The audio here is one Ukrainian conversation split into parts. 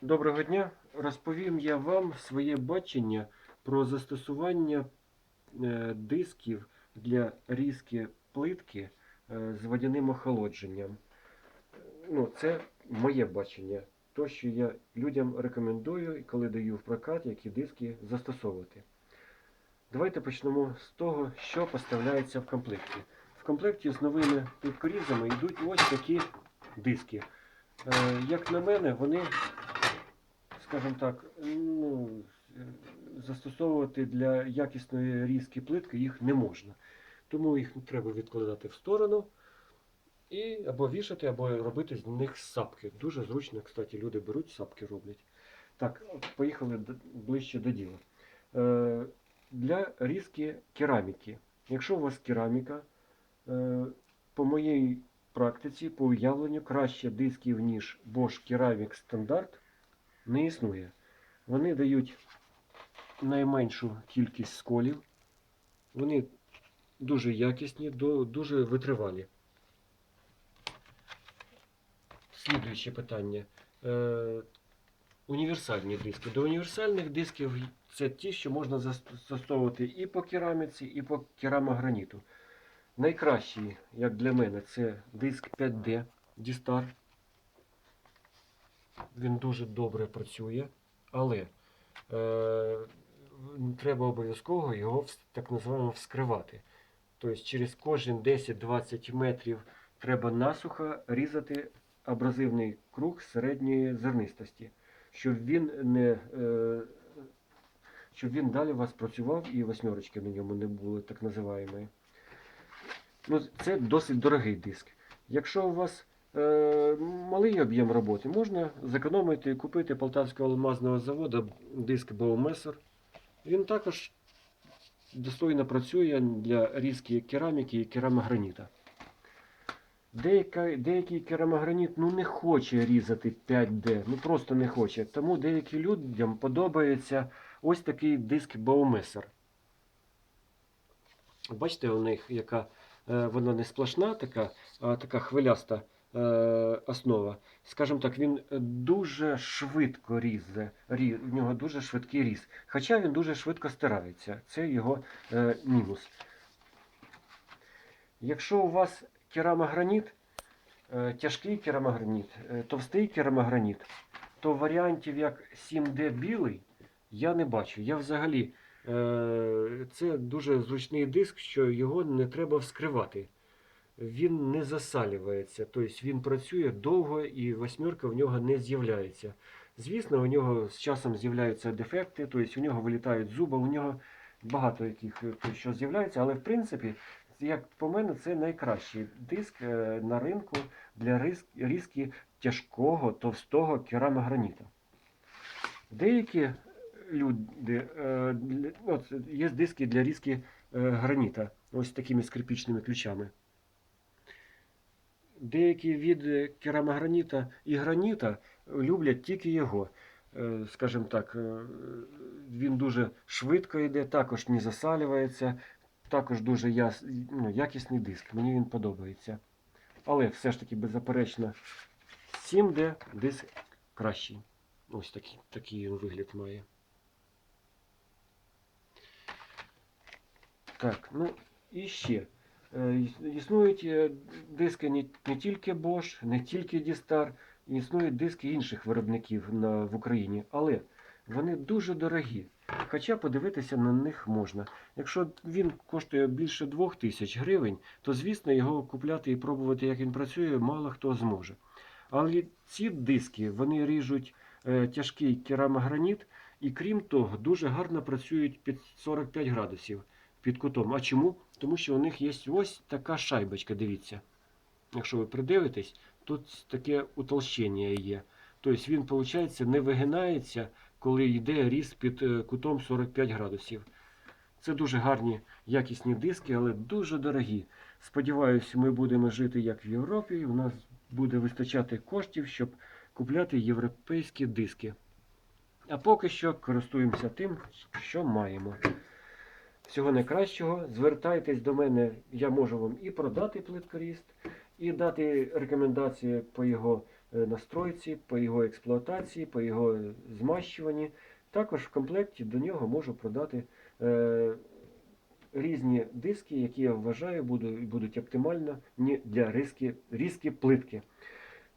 Доброго дня. Розповім я вам своє бачення про застосування е, дисків для різки плитки е, з водяним охолодженням. Ну, це моє бачення. То, що я людям рекомендую, коли даю в прокат, які диски застосовувати. Давайте почнемо з того, що поставляється в комплекті. В комплекті з новими плиткорізами йдуть ось такі диски. Е, Як на мене, вони скажімо так, ну, застосовувати для якісної різки плитки їх не можна. Тому їх треба відкладати в сторону і або вішати, або робити з них сапки. Дуже зручно, кстати, люди беруть сапки роблять. Так, поїхали ближче до діла. Е, для різки кераміки. Якщо у вас кераміка, е, по моїй практиці, по уявленню, краще дисків, ніж Bosch Ceramic Standard не існує. Вони дають найменшу кількість сколів. Вони дуже якісні, дуже витривалі. Слідуюче питання. Е, універсальні диски. До універсальних дисків це ті, що можна застосовувати і по кераміці, і по керамограніту. Найкращий, як для мене, це диск 5D D-Star. Він дуже добре працює, але е, треба обов'язково його так називаємо вскривати. Тобто через кожен 10-20 метрів треба насухо різати абразивний круг середньої зернистості, щоб він не е, щоб він далі у вас працював і восьмерочки на ньому не були так називаємо. Ну, це досить дорогий диск. Якщо у вас малий об'єм роботи, можна зекономити і купити Полтавського алмазного заводу диск Baumesser. Він також достойно працює для різки кераміки і керамограніта. Деяка, деякий керамограніт ну, не хоче різати 5D, ну просто не хоче. Тому деяким людям подобається ось такий диск Baumesser. Бачите, у них яка е, вона не сплошна, така, а така хвиляста е, основа. Скажімо так, він дуже швидко різе, рі, в нього дуже швидкий різ. Хоча він дуже швидко стирається. Це його е, мінус. Якщо у вас керамограніт, е, тяжкий керамограніт, е, товстий керамограніт, то варіантів як 7D білий я не бачу. Я взагалі Е, Це дуже зручний диск, що його не треба вскривати. Він не засалюється, тобто він працює довго і восьмерка в нього не з'являється. Звісно, у нього з часом з'являються дефекти, тобто у нього вилітають зуби, у нього багато яких е, що з'являється, але в принципі, як по мене, це найкращий диск е, на ринку для різки тяжкого товстого керамограніта. Деякі люди, е, от, є диски для різки граніта, ось такими скрипічними ключами. Деякі від керамограніта і граніта люблять тільки його. Е, Скажімо так, е, він дуже швидко йде, також не засалюється, також дуже яс, ну, якісний диск. Мені він подобається. Але все ж таки, беззаперечно, 7D диск кращий. Ось такий, такий вигляд має. Так, ну і ще. Е, іс- Існують е, диски не, тільки Bosch, не тільки D-Star, існують диски інших виробників на, в Україні, але вони дуже дорогі. Хоча подивитися на них можна. Якщо він коштує більше 2000 гривень, то звісно його купляти і пробувати, як він працює, мало хто зможе. Але ці диски вони ріжуть е, тяжкий керамограніт і крім того, дуже гарно працюють під 45 градусів під кутом. А чому? Тому що у них є ось така шайбочка, дивіться. Якщо ви придивитесь, тут таке утолщення є. Тобто він, виходить, не вигинається, коли йде різ під е, кутом 45 градусів. Це дуже гарні якісні диски, але дуже дорогі. Сподіваюсь, ми будемо жити як в Європі, у нас буде вистачати коштів, щоб купляти європейські диски. А поки що користуємося тим, що маємо. Всього найкращого. Звертайтесь до мене, я можу вам і продати плиткоріст, і дати рекомендації по його е, настройці, по його експлуатації, по його змащуванні. Також в комплекті до нього можу продати е, різні диски, які я вважаю буду- будуть оптимально для різки, різки плитки.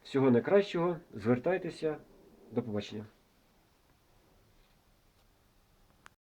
Всього найкращого, звертайтеся, до побачення.